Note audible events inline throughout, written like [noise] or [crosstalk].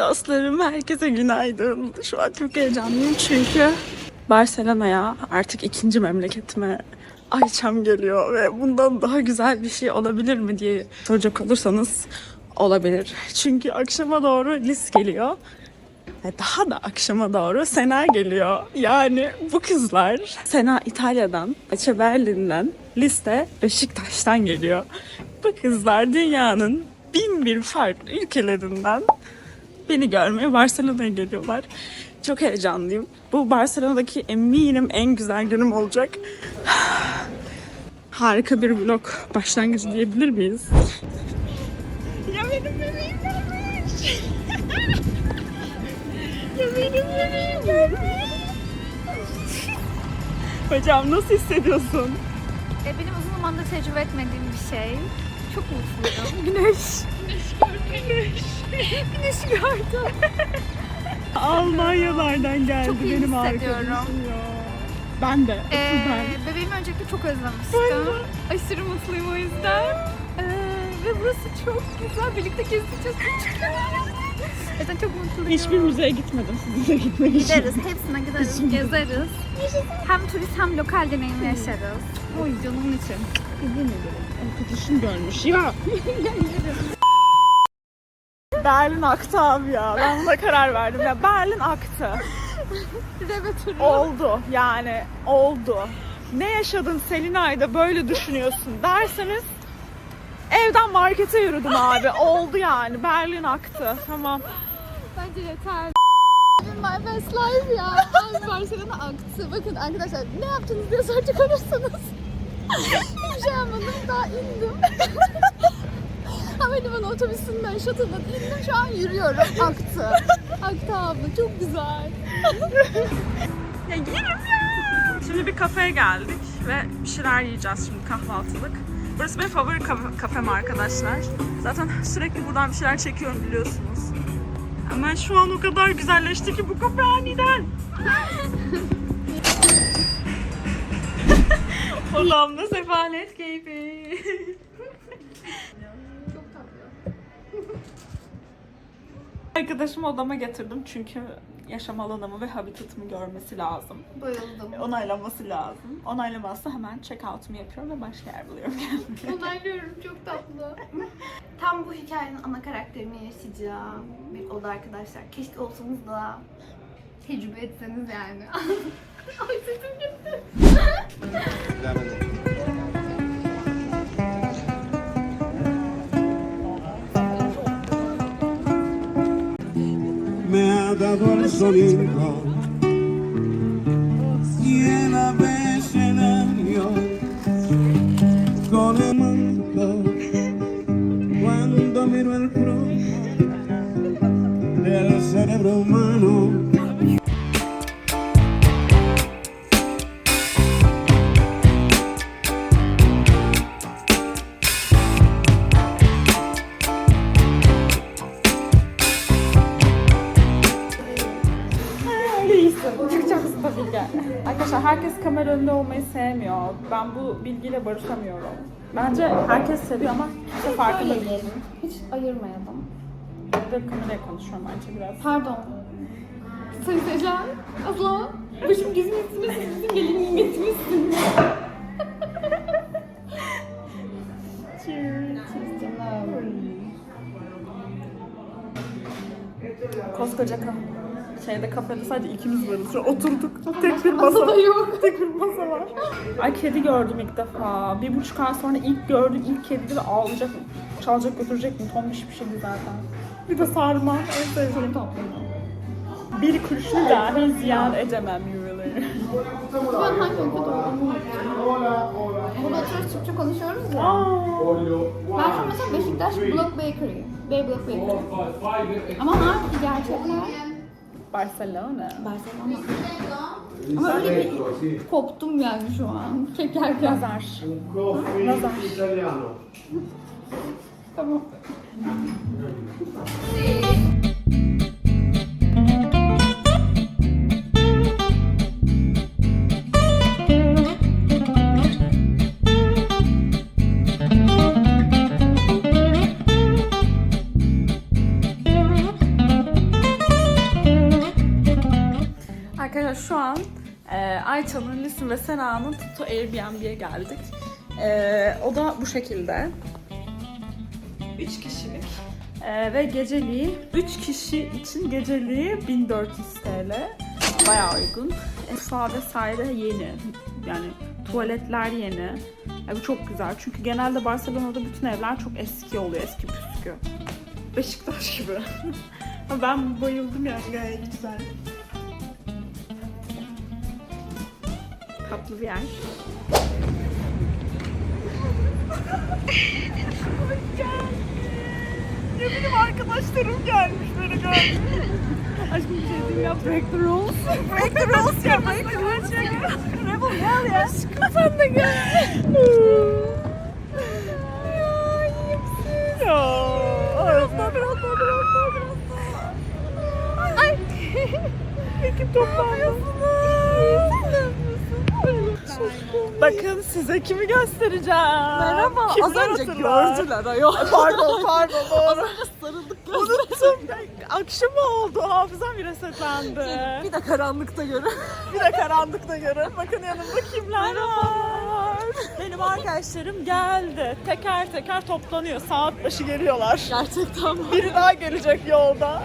Dostlarım herkese günaydın. Şu an çok heyecanlıyım çünkü Barcelona'ya artık ikinci memleketime Ayçam geliyor ve bundan daha güzel bir şey olabilir mi diye soracak olursanız olabilir. Çünkü akşama doğru Lis geliyor ve daha da akşama doğru Sena geliyor. Yani bu kızlar Sena İtalya'dan, Ayça Berlin'den, Lis de Beşiktaş'tan geliyor. Bu kızlar dünyanın bin bir farklı ülkelerinden beni görmeye Barcelona'ya geliyorlar. Çok heyecanlıyım. Bu Barcelona'daki eminim en güzel günüm olacak. [sighs] Harika bir vlog başlangıcı diyebilir miyiz? Ya benim bebeğim gelmiş. [laughs] ya benim bebeğim gelmiş. [laughs] Hocam nasıl hissediyorsun? E, benim uzun zamandır tecrübe etmediğim bir şey. Çok mutluyum. Güneş. Güneş gördüm. [laughs] Güneş gördüm. Almanyalardan geldi Çok iyi benim hissediyorum. arkadaşım ya. Ben de. Ee, [laughs] Ben. bebeğimi öncelikle çok özlemiştim. Aşırı mutluyum o yüzden. Ee, ve burası çok güzel. Birlikte gezeceğiz. Zaten çok mutluyum. Hiçbir müzeye gitmedim sizinle gitmek için. Gideriz. Hepsine gideriz. Gezeriz. Hem turist hem lokal deneyimi yaşarız. Oy canım için. Yemin ederim. Arkadaşım görmüş ya. [laughs] Berlin aktı abi ya. Ben buna karar verdim ya. Berlin aktı. Rebe turu. Oldu yani oldu. Ne yaşadın Selinay'da böyle düşünüyorsun derseniz evden markete yürüdüm abi. Oldu yani. Berlin aktı. Tamam. Bence yeter. My best life ya. Abi Barcelona aktı. Bakın arkadaşlar ne yaptınız diye soracak olursanız. [laughs] Hiçbir şey yapmadım. Daha indim. Havalimanı otobüsünden, shuttle'dan indim. Şu an yürüyorum. Aktı. Aktı abla. Çok güzel. Ya yerim ya. Şimdi bir kafeye geldik ve bir şeyler yiyeceğiz şimdi kahvaltılık. Burası benim favori kafe, kafem arkadaşlar. Zaten sürekli buradan bir şeyler çekiyorum biliyorsunuz. Ama şu an o kadar güzelleşti ki bu kafe aniden. [laughs] Odamda sefalet keyfi. Çok tatlı. Arkadaşımı odama getirdim çünkü yaşam alanımı ve habitatımı görmesi lazım. Bayıldım. Onaylaması lazım. Onaylamazsa hemen check out'umu yapıyorum ve başka yer buluyorum kendime. Onaylıyorum. Çok tatlı. Tam bu hikayenin ana karakterini yaşayacağım bir oda arkadaşlar. Keşke olsanız da tecrübe etseniz yani. [laughs] Ay sesim gitti. Dado el solito y el abecedario con el manto cuando miro el flujo del cerebro humano herkes kamera önünde olmayı sevmiyor. Ben bu bilgiyle barışamıyorum. Bence herkes seviyor ama kimse farkında değil. Hiç ayırmayalım. De kameraya konuşuyorum bence biraz. Pardon. Sayın Secan, abla, başım gözüm üstüne siz bizim gelinin getirmişsiniz. Koskoca ka- şeyde kafede sadece ikimiz varız. Şu oturduk. Tek bir masa da yok. Tek bir masa var. Ay kedi gördüm ilk defa. Bir buçuk ay sonra ilk gördüm. ilk kedi de ağlayacak. Çalacak götürecek mi? Tombiş bir şeydi zaten. Bir de sarma. En sevdiğim Bir kuruşunu dahi ziyan edemem yürüleri. Ben hangi ülkede olduğumu. Burada oturuyoruz Türkçe konuşuyoruz ya. Ben şu mesela Beşiktaş Block Bakery. Bay Block Bakery. Ama hangi gerçekler? Barcelona. Barcelona. Ama öyle bir koptum yani şu an. Çekerken. Nazar. Nazar. Italiano. Tamam. Ayça'nın, Lisin ve Sena'nın Tutu Airbnb'ye geldik. E, o da bu şekilde. 3 kişilik. E, ve geceliği 3 kişi için geceliği 1400 TL. Bayağı uygun. Mutfağı vesaire yeni. Yani tuvaletler yeni. Ya bu çok güzel. Çünkü genelde Barcelona'da bütün evler çok eski oluyor. Eski püskü. Beşiktaş gibi. [laughs] Ben bayıldım yani gayet güzel. Tatlı bir yer. ne bileyim arkadaşlarım gelmiş böyle gelmiş. Aşkım bir şey diyeyim ya. Break the rules. break the rules ya. [laughs] Break the rules ya. Rebel gel ya. Aşkım sen de gel. ya iyi misin? Ya. Biraz daha biraz daha biraz daha biraz daha. Ay. Ekip toplanmasın. Bakın size kimi göstereceğim. Merhaba. Az önce gördüler ayol. Pardon pardon. [laughs] Az önce sarıldık Unuttum. Akşam oldu. Hafızam bir resetlendi. Bir de karanlıkta görün. bir de karanlıkta görün. Bakın yanımda kimler var. Benim arkadaşlarım geldi. Teker teker toplanıyor. Saat başı geliyorlar. Gerçekten Biri daha gelecek yolda.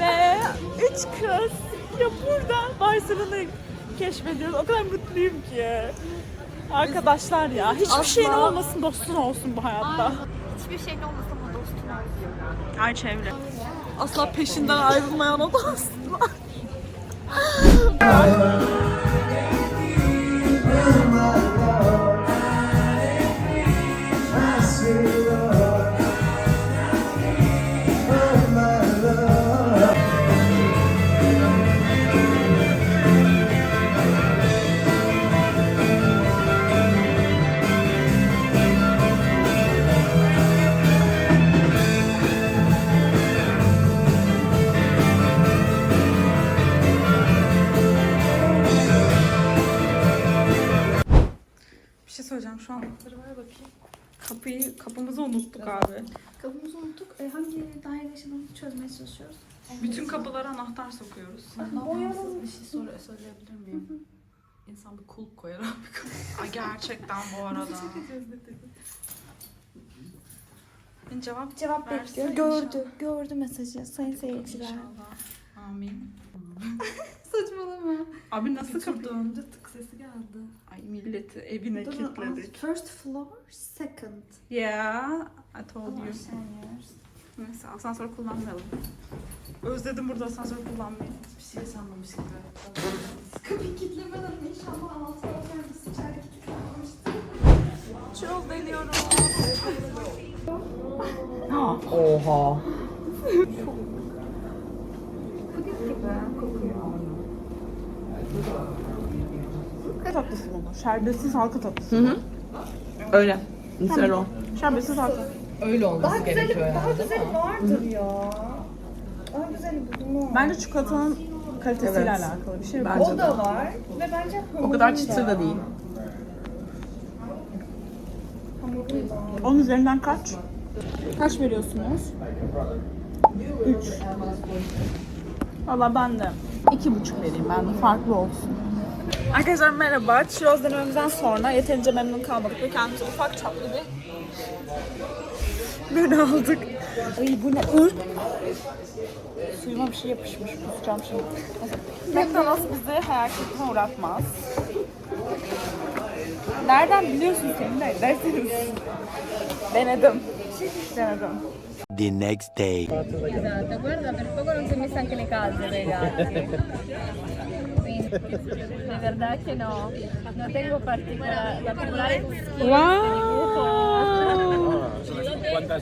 Ve üç kız ya burada Barcelona'yı keşfediyoruz. O kadar mutluyum ki. Arkadaşlar ya. Hiçbir şeyin olmasın, dostun olsun bu hayatta. Hiçbir şeyin olmasa bu dostum olsun. Ay çevre. Asla peşinden ayrılmayan o dostlar. Şu an. Ver bakayım. Kapıyı, kapımızı unuttuk abi. Kapımızı unuttuk. E, hangi daire yaşadığımızı çözmeye çalışıyoruz. Bütün kapılara anahtar sokuyoruz. Bir şey soru söyleyebilir miyim? İnsan bir kulp koyar abi. [laughs] Ay gerçekten bu arada. Cevap Cevap Versene bekliyor. Gördü. inşallah. Gördü mesajı sayın seyirciler. İnşallah. Amin. [laughs] Saçmalama. Abi nasıl Bir tur kapı? döndü tık sesi geldi. Ay milleti evine kilitledik. First floor, second. Yeah, I told you. Neyse asansör kullanmayalım. Özledim burada asansör kullanmayı. Bir şey yaşanmamış gibi. Kapıyı kilitlemeden inşallah altına oturdu sıçar kilitlenmişti. Çok deniyorum. Oha. Tatlısı mı? Şerbetsiz halka tatlısı. Öyle. Güzel o. Şerbetsiz halka. Öyle olması gerekiyor yani. vardır ya. Daha güzeli bulunur. Bence çikolatanın kalitesiyle Evet. alakalı bir şey. Bence de. var ve bence O kadar çıtır da değil. Onun üzerinden kaç? Kaç veriyorsunuz? 3. Valla ben de iki buçuk vereyim. Ben de farklı olsun. Arkadaşlar merhaba. Çiroz denememizden sonra yeterince memnun kalmadık ve kendimize ufak çaplı bir [laughs] menü aldık. Ay bu ne? Ür. Suyuma bir şey yapışmış. Kusacağım şimdi. McDonald's bizi hayal kırıklığına uğratmaz. Nereden biliyorsun senin de? Dersiniz. Denedim. Denedim. The next day. Esatto, guarda, per poco non si è messa anche le calze dai. Quindi, de verdad que no, no tengo particola- particolare Wow!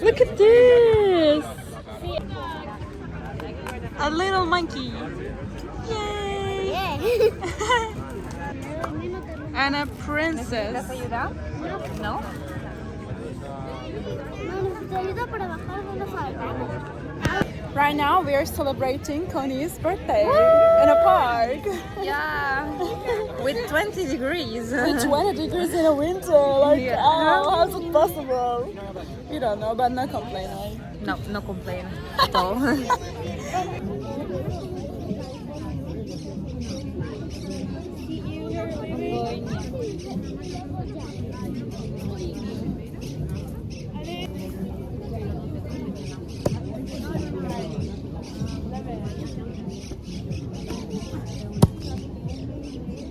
Look at this! A little monkey. Yay! [laughs] and a princess. No? Right now we are celebrating Connie's birthday in a park. Yeah, [laughs] with 20 degrees. With 20 degrees in the winter. Like, Yeah. oh, how's it possible? You don't know, but no complaining. No, no complain at all. [laughs]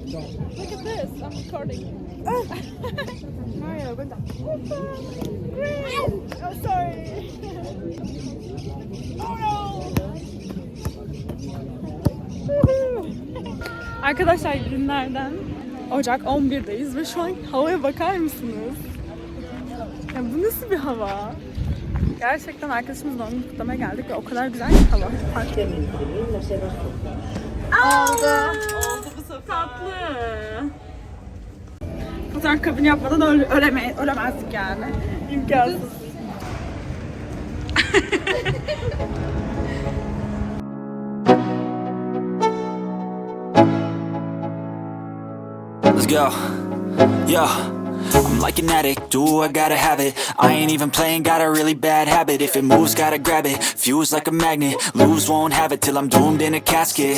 Look at this, I'm recording. [laughs] Mario, go down. Oh, sorry. Oh no. Arkadaşlar günlerden Ocak 11'deyiz ve şu an havaya bakar mısınız? Ya bu nasıl bir hava? Gerçekten arkadaşımızla onu kutlamaya geldik ve o kadar güzel ki hava. Park Oldu. Let's go. Yo. I'm like an addict, do I gotta have it? I ain't even playing, got a really bad habit. If it moves, gotta grab it, fuse like a magnet. Lose, won't have it till I'm doomed in a casket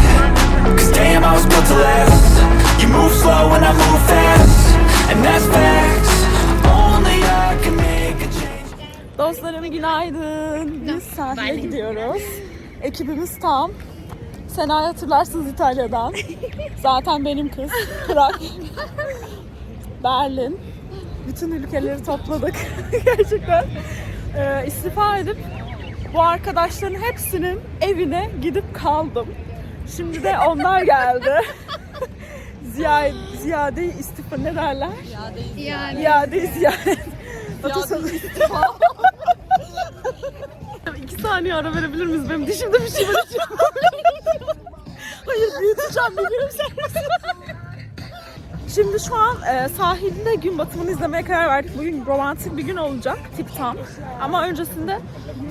damn, I was built to last You move slow and I move fast And that's facts Only I can make a change Dostlarım günaydın. Biz sahile gidiyoruz. Ekibimiz tam. Sena'yı hatırlarsınız İtalya'dan. [laughs] Zaten benim kız. Prag. Berlin. Bütün ülkeleri topladık. [laughs] Gerçekten. Ee, istifa edip bu arkadaşların hepsinin evine gidip kaldım. Şimdi de onlar geldi. [laughs] Ziyade, ziyade istifa ne derler? Yani. İade ziyaret. Atasözü istifa. [laughs] İki saniye ara verebilir miyiz? Benim dişimde bir şey var. [laughs] Hayır büyüteceğim biliyorum sen. Şimdi şu an e, sahilde gün batımını izlemeye karar verdik. Bugün romantik bir gün olacak tip tam. Ama öncesinde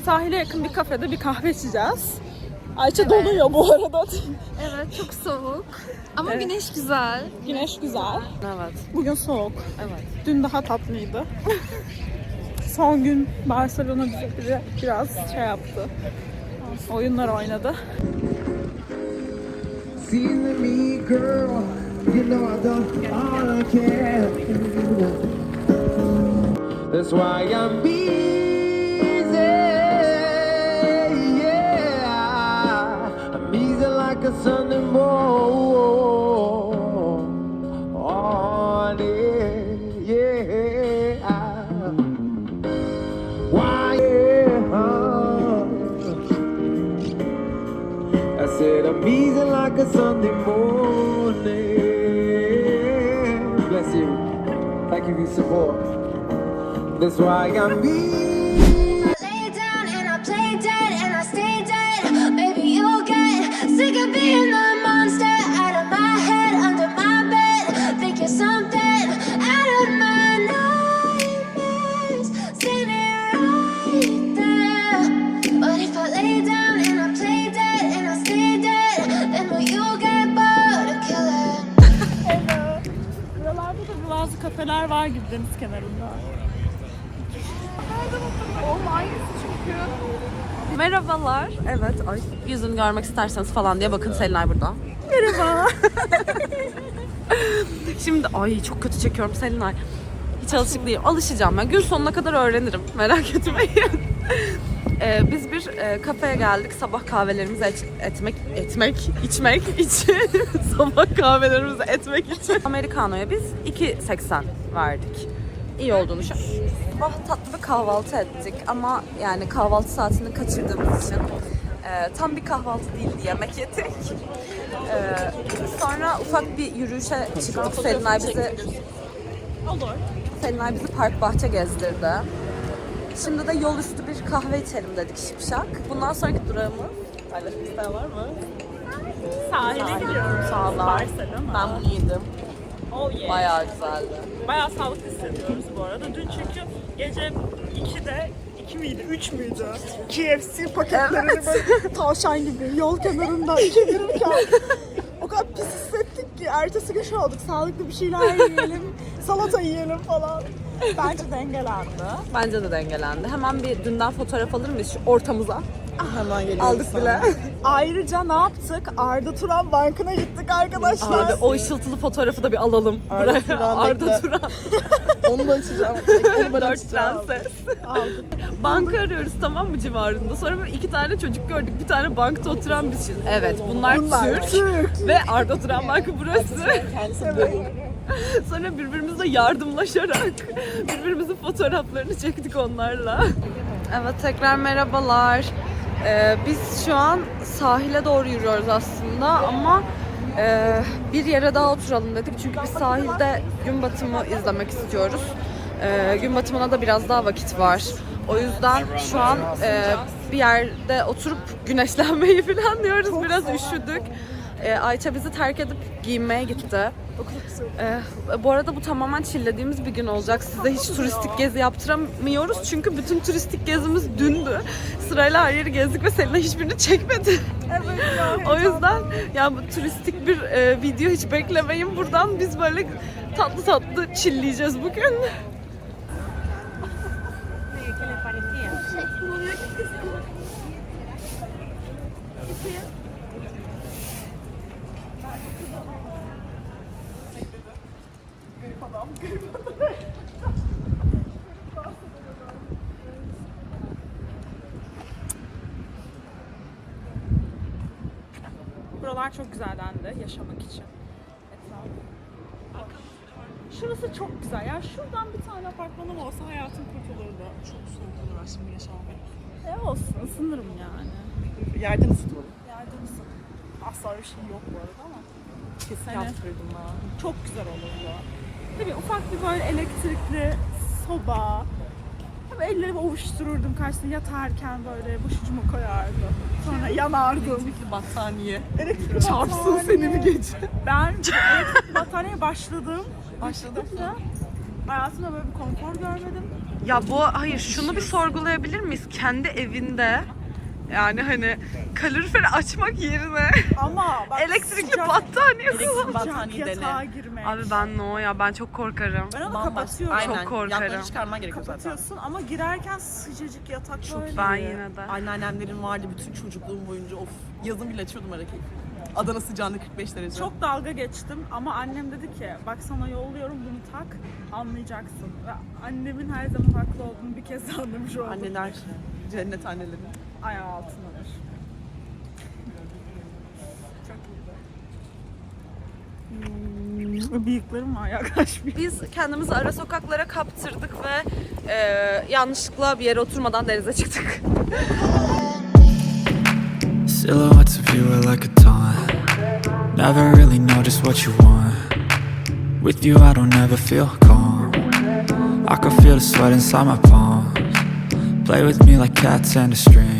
sahile yakın bir kafede bir kahve içeceğiz. Ayça donuyor bu arada. Evet çok soğuk. Ama Evet. güneş güzel. Güneş güzel. Evet. Bugün soğuk. Evet. Dün daha tatlıydı. Son gün Barcelona bize biraz şey yaptı. Oyunlar oynadı. Seeing me, girl, you know I don't I care. That's why I'm busy. Sunday morning. I said piece of like a Sunday morning bless you. Thank you for your support. That's why I'm easy. Gibi deniz kenarında. Merhabalar. Evet. Ay. Yüzünü görmek isterseniz falan diye bakın Selinay burada. Merhaba. [laughs] Şimdi ay çok kötü çekiyorum Selinay. Hiç alışık değilim. Alışacağım ben. Gün sonuna kadar öğrenirim. Merak [laughs] etmeyin. Ee, biz bir e, kafeye geldik. Sabah kahvelerimizi et- etmek, etmek, içmek için. [laughs] Sabah kahvelerimizi etmek için. Americano'ya biz 2.80 verdik. İyi olduğunu şu. Sabah tatlı bir kahvaltı ettik ama yani kahvaltı saatini kaçırdığımız için e, tam bir kahvaltı değildi yemek yedik. Ee, sonra ufak bir yürüyüşe çıktık. Selinay bizi Olur. Selinay bizi park bahçe gezdirdi. Şimdi de yol üstü bir kahve içelim dedik şipşak. Bundan sonraki durağımız paylaşmak isteyen var mı? Sahile gidiyoruz. Sağ olun. Barcelona. Ben bunu yedim. Oh yeah. Bayağı güzeldi. Bayağı sağlıklı hissediyoruz bu arada. Dün çünkü gece 2'de 2 miydi? 3 müydü? KFC paketlerini böyle tavşan gibi yol kenarında [laughs] çevirirken o kadar pis hissettik ki ertesi gün şey olduk. Sağlıklı bir şeyler yiyelim, [laughs] salata yiyelim falan. Bence dengelendi. Bence de dengelendi. Hemen bir dünden fotoğraf alır mıyız şu ortamıza? Hemen geliyoruz. Aldık bile. [laughs] Ayrıca ne yaptık? Arda Turan Bankı'na gittik arkadaşlar. Abi o ışıltılı fotoğrafı da bir alalım. Arda. Turan Arda bekle. Turan. [laughs] Onu da açacağım. Onu ben Dört açacağım. prenses. Aldık. Banka arıyoruz tamam mı civarında. Sonra böyle iki tane çocuk gördük. Bir tane bankta oturan bir şey. Evet bunlar, Bunlar Türk. Türk. Ve Arda Turan Bankı burası. Evet. [laughs] Sonra birbirimizle yardımlaşarak birbirimizin fotoğraflarını çektik onlarla. Evet tekrar merhabalar. Ee, biz şu an sahile doğru yürüyoruz aslında ama e, bir yere daha oturalım dedik. Çünkü biz sahilde gün batımı izlemek istiyoruz. Ee, gün batımına da biraz daha vakit var. O yüzden şu an e, bir yerde oturup güneşlenmeyi [laughs] planlıyoruz. Biraz üşüdük. Ee, Ayça bizi terk edip giyinmeye gitti. Ee, bu arada bu tamamen chillediğimiz bir gün olacak. Size hiç turistik gezi yaptıramıyoruz çünkü bütün turistik gezimiz dündü. Sırayla her yeri gezdik ve Selena hiçbirini çekmedi. [laughs] o yüzden yani bu turistik bir e, video hiç beklemeyin. Buradan biz böyle tatlı tatlı chilleyeceğiz bugün. Buralar çok güzel dendi yaşamak için. Şurası çok güzel. Ya şuradan bir tane apartmanım olsa hayatım kurtulurdu. Çok soğuk olur aslında yaşamak. E olsun, ısınırım yani. Yerden ısıtmalı. Yerden ısın. Asla bir şey yok bu arada ama. Kesin Hani- yaptırdım ben. Çok güzel olurdu. Tabii ufak bir böyle elektrikli soba. Ellerimi ovuştururdum karşısında yatarken böyle başucuma koyardım. Sonra yanardım. Elektrikli battaniye. Elektrikli Çarpsın battaniye. seni bir gece. Ben elektrikli battaniyeye başladım. Başladım. Ya. Hayatımda böyle bir konfor görmedim. Ya bu hayır şunu bir sorgulayabilir miyiz? Kendi evinde yani hani kaloriferi açmak yerine Ama bak elektrikli sıcak- battaniye battaniye yatağa girmek. Abi ben no ya ben çok korkarım. ben onu Bambaşka. kapatıyorum. Aynen. Çok korkarım. Yanlarını çıkarman gerekiyor zaten. Kapatıyorsun ama girerken sıcacık yatak Çok böyle. Ben yine de. Anneannemlerin vardı bütün çocukluğum boyunca of. Yazın bile açıyordum ara keyfi. Adana sıcağında 45 derece. Çok dalga geçtim ama annem dedi ki bak sana yolluyorum bunu tak anlayacaksın. Ve annemin her zaman haklı olduğunu bir kez [laughs] anlamış oldum. Anneler, cennet anneleri. Ayağı altındadır. Hmm, bıyıklarım var yaklaşmıyor. Biz kendimizi ara sokaklara kaptırdık ve e, yanlışlıkla bir yere oturmadan denize çıktık. Silhouettes of you are like a taunt. Never really know just what you want. With you, I don't ever feel calm. I can feel the sweat inside my palms. Play with me like cats and a string.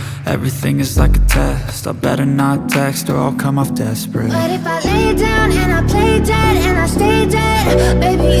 everything is like a test. I better not text or I'll come off desperate. But if I lay down and I play dead and I stay dead, baby,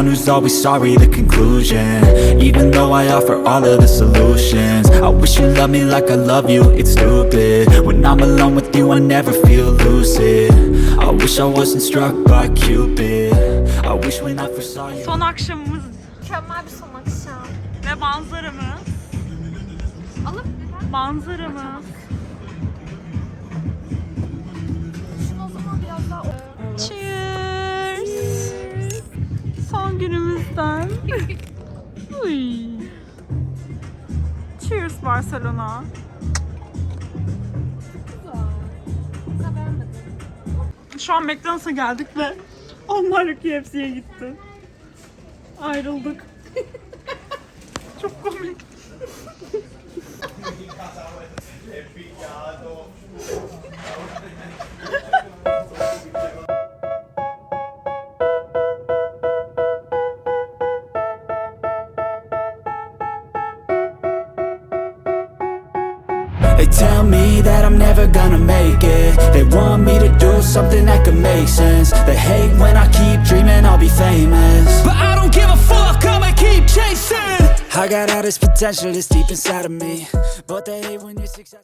I'm one who's always sorry, the conclusion. Even though I offer all of the solutions I wish you loved me like I love you, it's stupid. When I'm alone with you, I never feel lucid. I wish I wasn't struck by Cupid. I wish when I first saw you. Son akşamımız. Mükemmel bir son akşam. ve manzaramız. Alıp Manzaramız. Son günümüzden. [laughs] Uy. Cheers Barcelona. Şu an McDonald's'a geldik ve onlar KFC'ye gitti. Ayrıldık. [laughs] Çok komik. They want me to do something that could make sense. They hate when I keep dreaming I'll be famous. But I don't give a fuck, I'ma keep chasing. I got all this potential that's deep inside of me. But they hate when you're successful